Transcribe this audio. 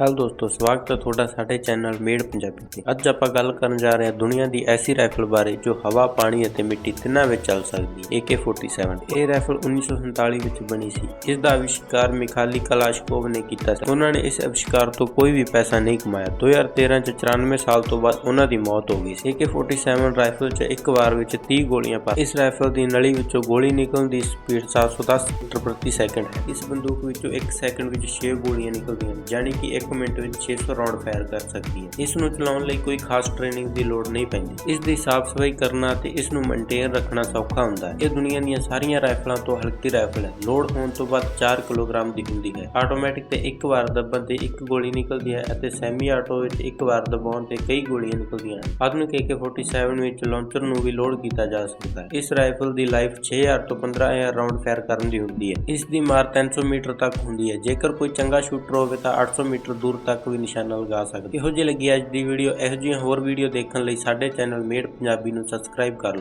Hello ਦੋਸਤੋ, ਸਵਾਗਤ ਹੈ ਤੁਹਾਡਾ ਸਾਡੇ ਚੈਨਲ ਮੇਡ ਪੰਜਾਬੀ ਤੇ। ਅੱਜ ਆਪਾਂ ਗੱਲ ਕਰਨ ਜਾ ਰਹੇ ਹਾਂ ਦੁਨੀਆ ਦੀ ਐਸੀ ਰਾਈਫਲ ਬਾਰੇ ਜੋ ਹਵਾ, ਪਾਣੀ ਅਤੇ ਮਿੱਟੀ ਤਿੰਨਾਂ ਵਿੱਚ ਚੱਲ ਸਕਦੀ ਹੈ AK47 ਇਹ ਰਾਈਫਲ 1947 ਵਿੱਚ ਬਣੀ ਸੀ। ਇਸ ਦਾ ਆਵਿਸ਼ਕਾਰ ਮਿਖਾਲੀ ਕਲਾਸ਼ਕੋਵ ਨੇ ਕੀਤਾ ਸੀ। ਉਹਨਾਂ ਨੇ ਇਸ ਆਵਿਸ਼ਕਾਰ ਤੋਂ ਕੋਈ ਵੀ ਪੈਸਾ ਨਹੀਂ ਕਮਾਇਆ। 2013 ਚ 94 ਸਾਲ ਤੋਂ ਬਾਅਦ ਉਹਨਾਂ ਦੀ ਮੌਤ ਹੋ ਗਈ ਸੀ। AK47 ਰਾਈਫਲ 'ਚ ਇੱਕ ਵਾਰ ਵਿੱਚ 30 ਗੋਲੀਆਂ ਪਾ ਇਸ ਰਾਈਫਲ ਦੀ ਨਲੀ ਵਿੱਚੋਂ ਗੋਲੀ ਨਿਕਲਣ ਦੀ ਸਪੀਡ 710 ਮੀਟਰ ਪ੍ਰਤੀ ਸੈਕਿੰਡ ਹੈ। ਇਸ ਬੰਦੂਕ ਵਿੱਚੋਂ 1 ਸੈਕਿੰਡ ਵਿੱਚ 6 ਗੋਲੀਆਂ ਨਿਕਲਦੀਆਂ ਹਨ ਯਾਨੀ ਕਿ 1 ਮਿੰਟ ਵਿੱਚ 600 ਰਾਉਂਡ ਫਾਇਰ ਕਰ ਸਕਦੀ ਹੈ। ਇਸ ਨੂੰ ਚਲਾਉਣ ਲਈ ਕੋਈ ਖਾਸ ਟ੍ਰੇਨਿੰਗ ਦੀ ਲੋੜ ਨਹੀਂ ਪੈਂਦੀ। ਇਸ ਦੀ ਸਾਫ਼ ਸਫ਼ਾਈ ਕਰਨਾ ਅਤੇ ਇਸ ਨੂੰ ਮੇਨਟੇਨ ਰੱਖਣਾ ਸੌਖਾ ਹੁੰਦਾ ਹੈ। ਇਹ ਦੁਨੀਆ ਦੀਆਂ ਸਾਰੀਆਂ ਰਾਈਫਲਾਂ ਤੋਂ ਹਲਕੀ ਰਾਈਫਲ ਹੈ। ਲੋਡ ਹੋਣ ਤੋਂ ਬਾਅਦ 4 ਕਿਲੋਗ੍ਰਾਮ ਦੀ ਹੁੰਦੀ ਹੈ। ਆਟੋਮੈਟਿਕ ਤੇ ਇੱਕ ਵਾਰ ਦੱਬਣ ਤੇ ਇੱਕ ਗੋਲੀ ਨਿਕਲਦੀ ਹੈ ਅਤੇ ਸੈਮੀ ਆਟੋ ਵਿੱਚ ਇੱਕ ਵਾਰ ਦਬਾਉਣ ਤੇ ਕਈ ਗੋਲੀਆਂ ਨਿਕਲਦੀਆਂ ਹਨ। ਆਧੁਨਿਕ AK47 ਵਿੱਚ ਲਾਂਚਰ ਨੂੰ ਵੀ ਲੋਡ ਕੀਤਾ ਜਾ ਸਕਦਾ ਹੈ। ਇਸ ਰਾਈਫਲ ਦੀ ਲਾਈਫ 6000 ਤੋਂ 15000 ਰਾਉਂਡ ਫਾਇਰ ਕਰਨ ਦੀ ਹੁੰਦੀ ਹੈ। ਇਸ ਦੀ ਮਾਰ 300 ਮੀਟਰ ਤੱਕ ਹੁੰਦੀ ਹੈ। ਜੇਕਰ ਕੋਈ ਚੰਗਾ ਸ਼ੂਟਰ ਹੋਵੇ ਤਾਂ 800 ਮੀਟਰ ਦੂਰ ਤੱਕ ਵੀ ਨਿਸ਼ਾਨਾ ਲਗਾ ਸਕਦੇ ਇਹੋ ਜਿਹੀ ਲੱਗੀ ਅੱਜ ਦੀ ਵੀਡੀਓ ਇਹੋ ਜਿਹੀਆਂ ਹੋਰ ਵੀਡੀਓ ਦੇਖਣ ਲਈ ਸਾਡੇ ਚੈਨਲ ਮੇਡ ਪੰਜਾਬੀ ਨੂੰ ਸਬਸਕ੍ਰਾਈਬ ਕਰ ਲਓ।